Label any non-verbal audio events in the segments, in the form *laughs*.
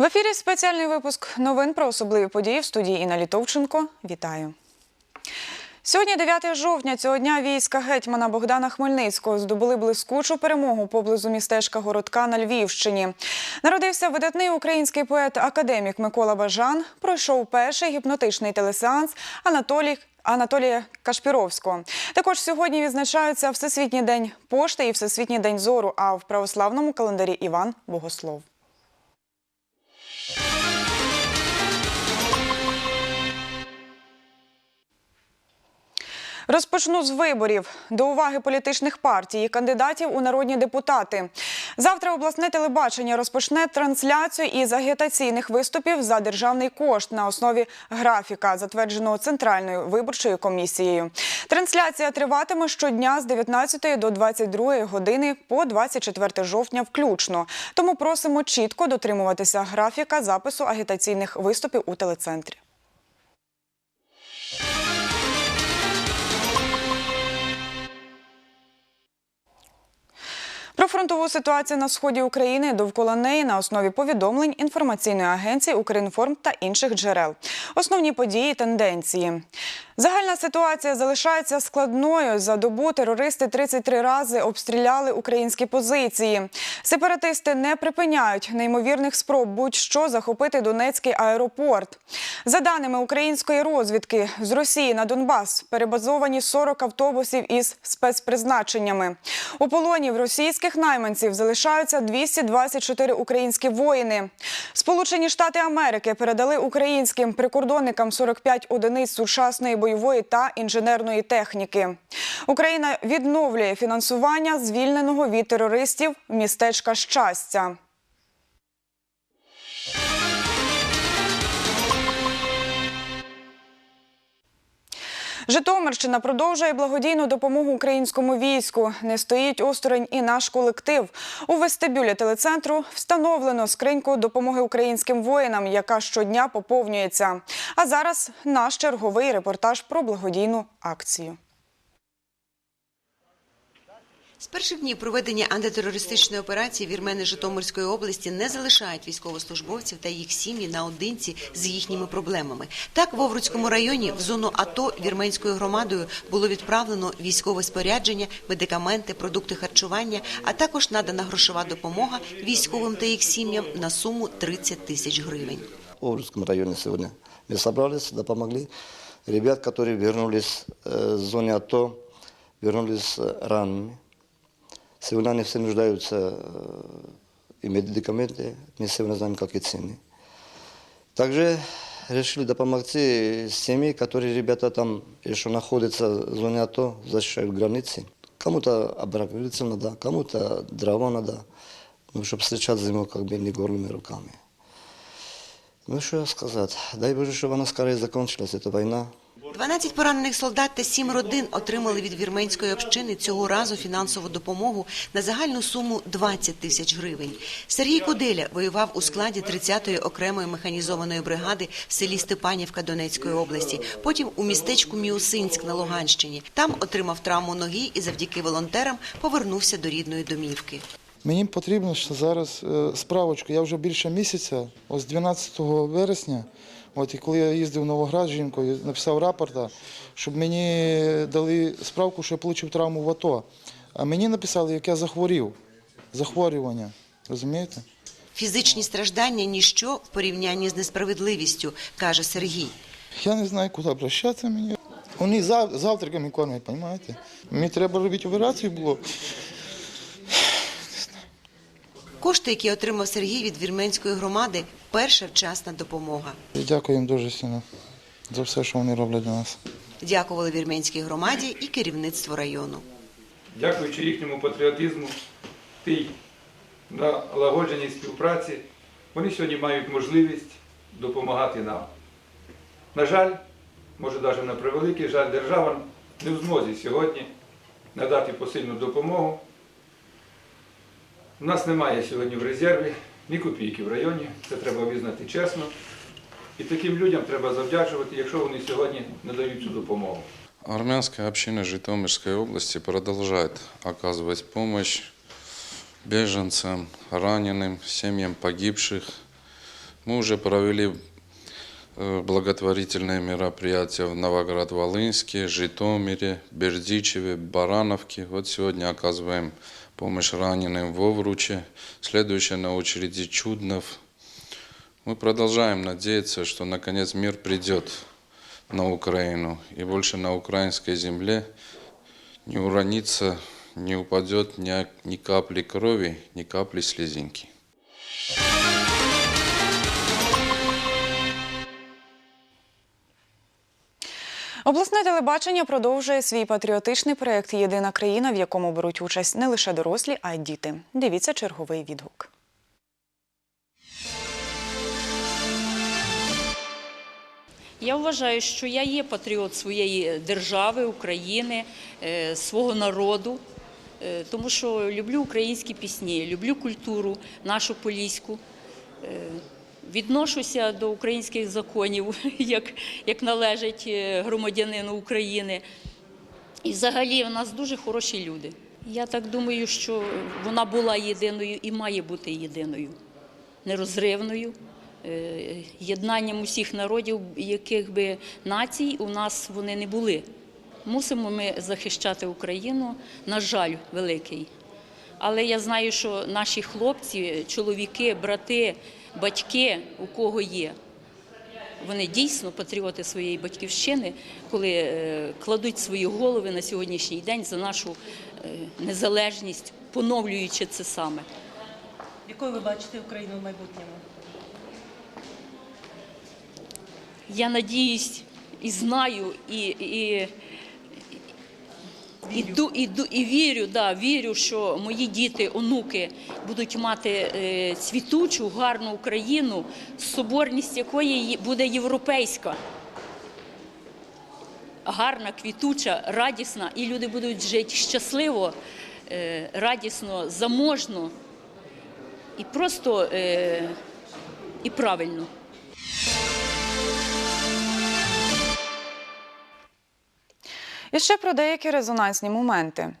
В ефірі спеціальний випуск новин про особливі події в студії Інна Літовченко. Вітаю. Сьогодні, 9 жовтня, цього дня війська гетьмана Богдана Хмельницького здобули блискучу перемогу поблизу містечка Городка на Львівщині. Народився видатний український поет-академік Микола Бажан. Пройшов перший гіпнотичний телесеанс Анатолій Анатолія Кашпіровського. Також сьогодні відзначаються Всесвітній день пошти і Всесвітній день зору. А в православному календарі Іван Богослов. Розпочну з виборів до уваги політичних партій і кандидатів у народні депутати. Завтра обласне телебачення розпочне трансляцію із агітаційних виступів за державний кошт на основі графіка, затвердженого центральною виборчою комісією. Трансляція триватиме щодня з 19 до 22 години по 24 жовтня, включно. Тому просимо чітко дотримуватися графіка запису агітаційних виступів у телецентрі. Фронтову ситуацію на сході України довкола неї на основі повідомлень інформаційної агенції Укрінформ та інших джерел. Основні події, тенденції. Загальна ситуація залишається складною. За добу терористи 33 рази обстріляли українські позиції. Сепаратисти не припиняють неймовірних спроб будь-що захопити Донецький аеропорт. За даними української розвідки, з Росії на Донбас перебазовані 40 автобусів із спецпризначеннями. У полоні в російських найманців залишаються 224 українські воїни. Сполучені Штати Америки передали українським прикордонникам 45 одиниць сучасної бойової та інженерної техніки. Україна відновлює фінансування звільненого від терористів містечка щастя. Житомирщина продовжує благодійну допомогу українському війську. Не стоїть осторонь і наш колектив. У вестибюлі телецентру встановлено скриньку допомоги українським воїнам, яка щодня поповнюється. А зараз наш черговий репортаж про благодійну акцію. З перших днів проведення антитерористичної операції вірмени Житомирської області не залишають військовослужбовців та їх сім'ї наодинці з їхніми проблемами. Так, в Овруцькому районі в зону АТО вірменською громадою було відправлено військове спорядження, медикаменти, продукти харчування, а також надана грошова допомога військовим та їх сім'ям на суму 30 тисяч гривень. в Оврудском районе сегодня. Мы собрались, сюда помогли. Ребят, которые вернулись э, с зоны АТО, вернулись э, Они все нуждаются и медикаменты, мы сегодня знаем, как и цены. Также решили да помогти семьи, которые ребята там еще находятся в зоне АТО, защищают границы. Кому-то обрагулиться надо, кому-то дрова надо, ну, чтобы встречать зиму как бы не голыми руками. Ну, що сказати? Дай Боже, щоб вона скорее закончилась, ця війна. 12 поранених солдат та 7 родин отримали від вірменської общини цього разу фінансову допомогу на загальну суму 20 тисяч гривень. Сергій Куделя воював у складі 30-ї окремої механізованої бригади в селі Степанівка Донецької області. Потім у містечку Міусинськ на Луганщині. Там отримав травму ноги і завдяки волонтерам повернувся до рідної домівки. Мені потрібно зараз е, справочку. Я вже більше місяця, ось 12 вересня, от і коли я їздив в Новоград з жінкою, написав рапорта, щоб мені дали справку, що я отримав травму в АТО. А мені написали, як я захворів, захворювання. Розумієте? Фізичні страждання ніщо в порівнянні з несправедливістю, каже Сергій. Я не знаю, куди обращатися мені. Вони зав- завтраками кормять, розумієте? Мені треба робити операцію було. Кошти, які отримав Сергій від вірменської громади, перша вчасна допомога. Дякую їм дуже сильно за все, що вони роблять для нас. Дякували вірменській громаді і керівництву району. дякуючи їхньому патріотизму, тій налагодженій співпраці, вони сьогодні мають можливість допомагати нам. На жаль, може навіть на превеликий жаль, держава не в змозі сьогодні надати посильну допомогу. У нас немає сьогодні в резерві ні копійки в районі, це треба визнати чесно. І таким людям треба завдячувати, якщо вони сьогодні не дають цю допомогу. Армянская община Житомирской области продолжает оказывать помощь беженцам, раненым, семьям погибших Мы уже провели э, благотворительные мероприятия в Новоград-Волынске, Житомире, Бердичеве, Барановке. Вот сегодня оказываем помощь раненым в Овруче. Следующее на очереди Чуднов. Мы продолжаем надеяться, что наконец мир придет на Украину и больше на украинской земле не уронится, не упадет ни, ни капли крови, ни капли слезинки. Обласне телебачення продовжує свій патріотичний проєкт Єдина країна, в якому беруть участь не лише дорослі, а й діти. Дивіться черговий відгук. Я вважаю, що я є патріот своєї держави, України, е, свого народу, е, тому що люблю українські пісні, люблю культуру нашу поліську. Відношуся до українських законів, *laughs* як, як належить е, громадянину України. І взагалі в нас дуже хороші люди. Я так думаю, що вона була єдиною і має бути єдиною, нерозривною, е, єднанням усіх народів, яких би націй у нас вони не були. Мусимо ми захищати Україну, на жаль, великий. Але я знаю, що наші хлопці, чоловіки, брати, батьки, у кого є, вони дійсно патріоти своєї батьківщини, коли е, кладуть свої голови на сьогоднішній день за нашу е, незалежність, поновлюючи це саме. Якою ви бачите Україну в майбутньому? Я надіюсь і знаю, і, і, і, ду- і, вірю, да, вірю, що мої діти, онуки будуть мати е, цвітучу, гарну Україну, соборність якої буде європейська. Гарна, квітуча, радісна, і люди будуть жити щасливо, е, радісно, заможно і просто е, і правильно. І ще про деякі резонансні моменти.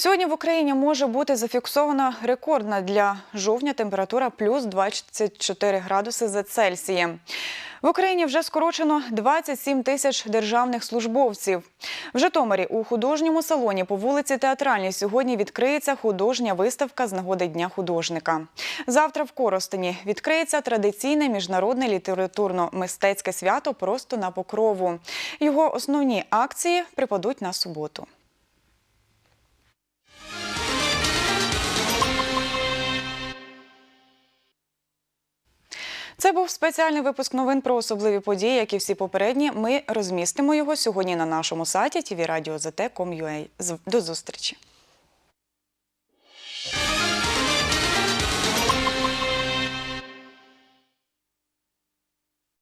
Сьогодні в Україні може бути зафіксована рекордна для жовтня температура плюс 24 градуси за Цельсієм. В Україні вже скорочено 27 тисяч державних службовців. В Житомирі у художньому салоні по вулиці Театральній сьогодні відкриється художня виставка з нагоди Дня художника. Завтра в Коростені відкриється традиційне міжнародне літературно-мистецьке свято просто на покрову. Його основні акції припадуть на суботу. Це був спеціальний випуск новин про особливі події, як і всі попередні. Ми розмістимо його сьогодні на нашому сайті tvradio.zt.com.ua. До зустрічі.